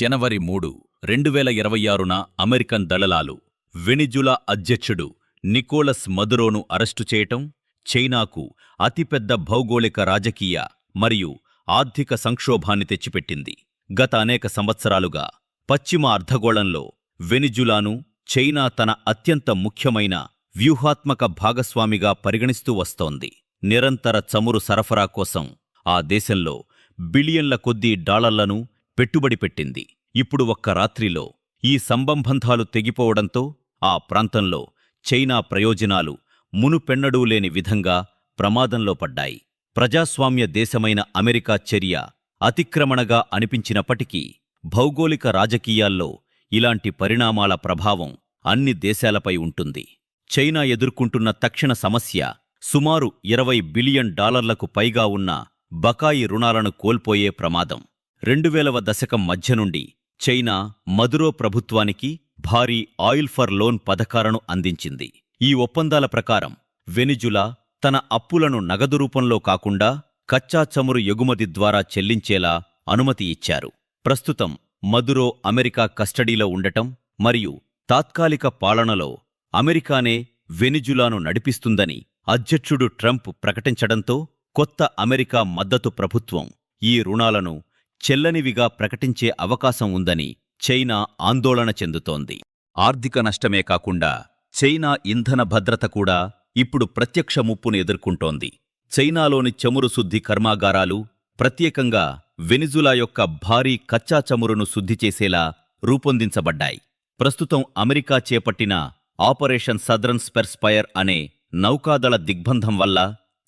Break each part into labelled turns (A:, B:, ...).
A: జనవరి మూడు రెండు వేల ఇరవై ఆరున అమెరికన్ దళలాలు వెనిజులా అధ్యక్షుడు నికోలస్ మదురోను అరెస్టు చేయటం చైనాకు అతిపెద్ద భౌగోళిక రాజకీయ మరియు ఆర్థిక సంక్షోభాన్ని తెచ్చిపెట్టింది. గత అనేక సంవత్సరాలుగా పశ్చిమ అర్ధగోళంలో వెనిజులాను చైనా తన అత్యంత ముఖ్యమైన వ్యూహాత్మక భాగస్వామిగా పరిగణిస్తూ వస్తోంది. నిరంతర చమురు సరఫరా కోసం ఆ దేశంలో బిలియన్ల కొద్దీ డాలర్లను పెట్టుబడి పెట్టింది. ఇప్పుడు ఒక్క రాత్రిలో ఈ సంబంబంధాలు తెగిపోవడంతో ఆ ప్రాంతంలో చైనా ప్రయోజనాలు మునుపెన్నడూ లేని విధంగా ప్రమాదంలో పడ్డాయి. ప్రజాస్వామ్య దేశమైన అమెరికా చర్య అతిక్రమణగా అనిపించినప్పటికీ భౌగోళిక రాజకీయాల్లో ఇలాంటి పరిణామాల ప్రభావం అన్ని దేశాలపై ఉంటుంది. చైనా ఎదుర్కొంటున్న తక్షణ సమస్య సుమారు ఇరవై బిలియన్ డాలర్లకు పైగా ఉన్న బకాయి రుణాలను కోల్పోయే ప్రమాదం. రెండువేలవ దశకం మధ్య నుండి చైనా మదురో ప్రభుత్వానికి భారీ ఆయిల్ ఫర్ లోన్ పథకాలను అందించింది. ఈ ఒప్పందాల ప్రకారం వెనిజులా తన అప్పులను నగదు రూపంలో కాకుండా కచ్చా చమురు ఎగుమతి ద్వారా చెల్లించేలా అనుమతి ఇచ్చారు. ప్రస్తుతం మదురో అమెరికా కస్టడీలో ఉండటం మరియు తాత్కాలిక పాలనలో అమెరికానే వెనిజులాను నడిపిస్తుందని అధ్యక్షుడు ట్రంప్ ప్రకటించడంతో కొత్త అమెరికా మద్దతు ప్రభుత్వం ఈ రుణాలను చెల్లనివిగా ప్రకటించే అవకాశం ఉందని చైనా ఆందోళన చెందుతోంది. ఆర్థిక నష్టమే కాకుండా చైనా ఇంధన భద్రత కూడా ఇప్పుడు ప్రత్యక్ష ముప్పును ఎదుర్కొంటోంది. చైనాలోని చమురు శుద్ధి కర్మాగారాలు ప్రత్యేకంగా వెనిజులా యొక్క భారీ కచ్చా చమురును శుద్ధి చేసేలా రూపొందించబడ్డాయి. ప్రస్తుతం అమెరికా చేపట్టిన ఆపరేషన్ సదరన్ స్పెర్స్పైర్ అనే నౌకాదళ దిగ్బంధం వల్ల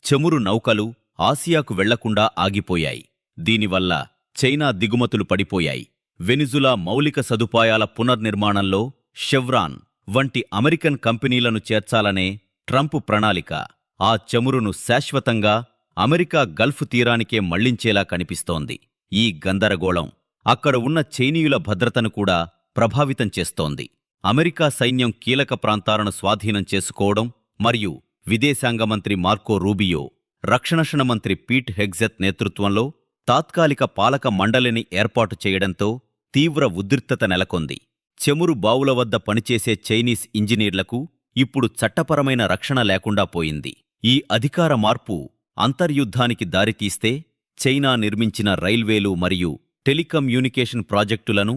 A: చమురు నౌకలు ఆసియాకు వెళ్ళకుండా ఆగిపోయాయి. దీనివల్ల చైనా దిగుమతులు పడిపోయాయి. వెనిజులా మౌలిక సదుపాయాల పునర్నిర్మాణంలో షెవ్రాన్ వంటి అమెరికన్ కంపెనీలను చేర్చాలనే ట్రంప్ ప్రణాళిక ఆ చమురును శాశ్వతంగా అమెరికా గల్ఫ్ తీరానికే మళ్ళించేలా కనిపిస్తోంది. ఈ గందరగోళం అక్కడ ఉన్న చైనీయుల భద్రతను కూడా ప్రభావితం చేస్తోంది. అమెరికా సైన్యం కీలక ప్రాంతాలను స్వాధీనం చేసుకోవడం మరియు విదేశాంగ మంత్రి మార్కో రూబియో రక్షణషణ మంత్రి పీట్ హెగ్జెత్ నేతృత్వంలో తాత్కాలిక పాలక మండలిని ఏర్పాటు చేయడంతో తీవ్ర ఉద్రిక్తత నెలకొంది. చెమురు బావుల వద్ద పనిచేసే చైనీస్ ఇంజనీర్లకు ఇప్పుడు చట్టపరమైన రక్షణ లేకుండా పోయింది. ఈ అధికార మార్పు అంతర్యుద్ధానికి దారితీస్తే చైనా నిర్మించిన రైల్వేలు మరియు టెలికమ్యూనికేషన్ ప్రాజెక్టులను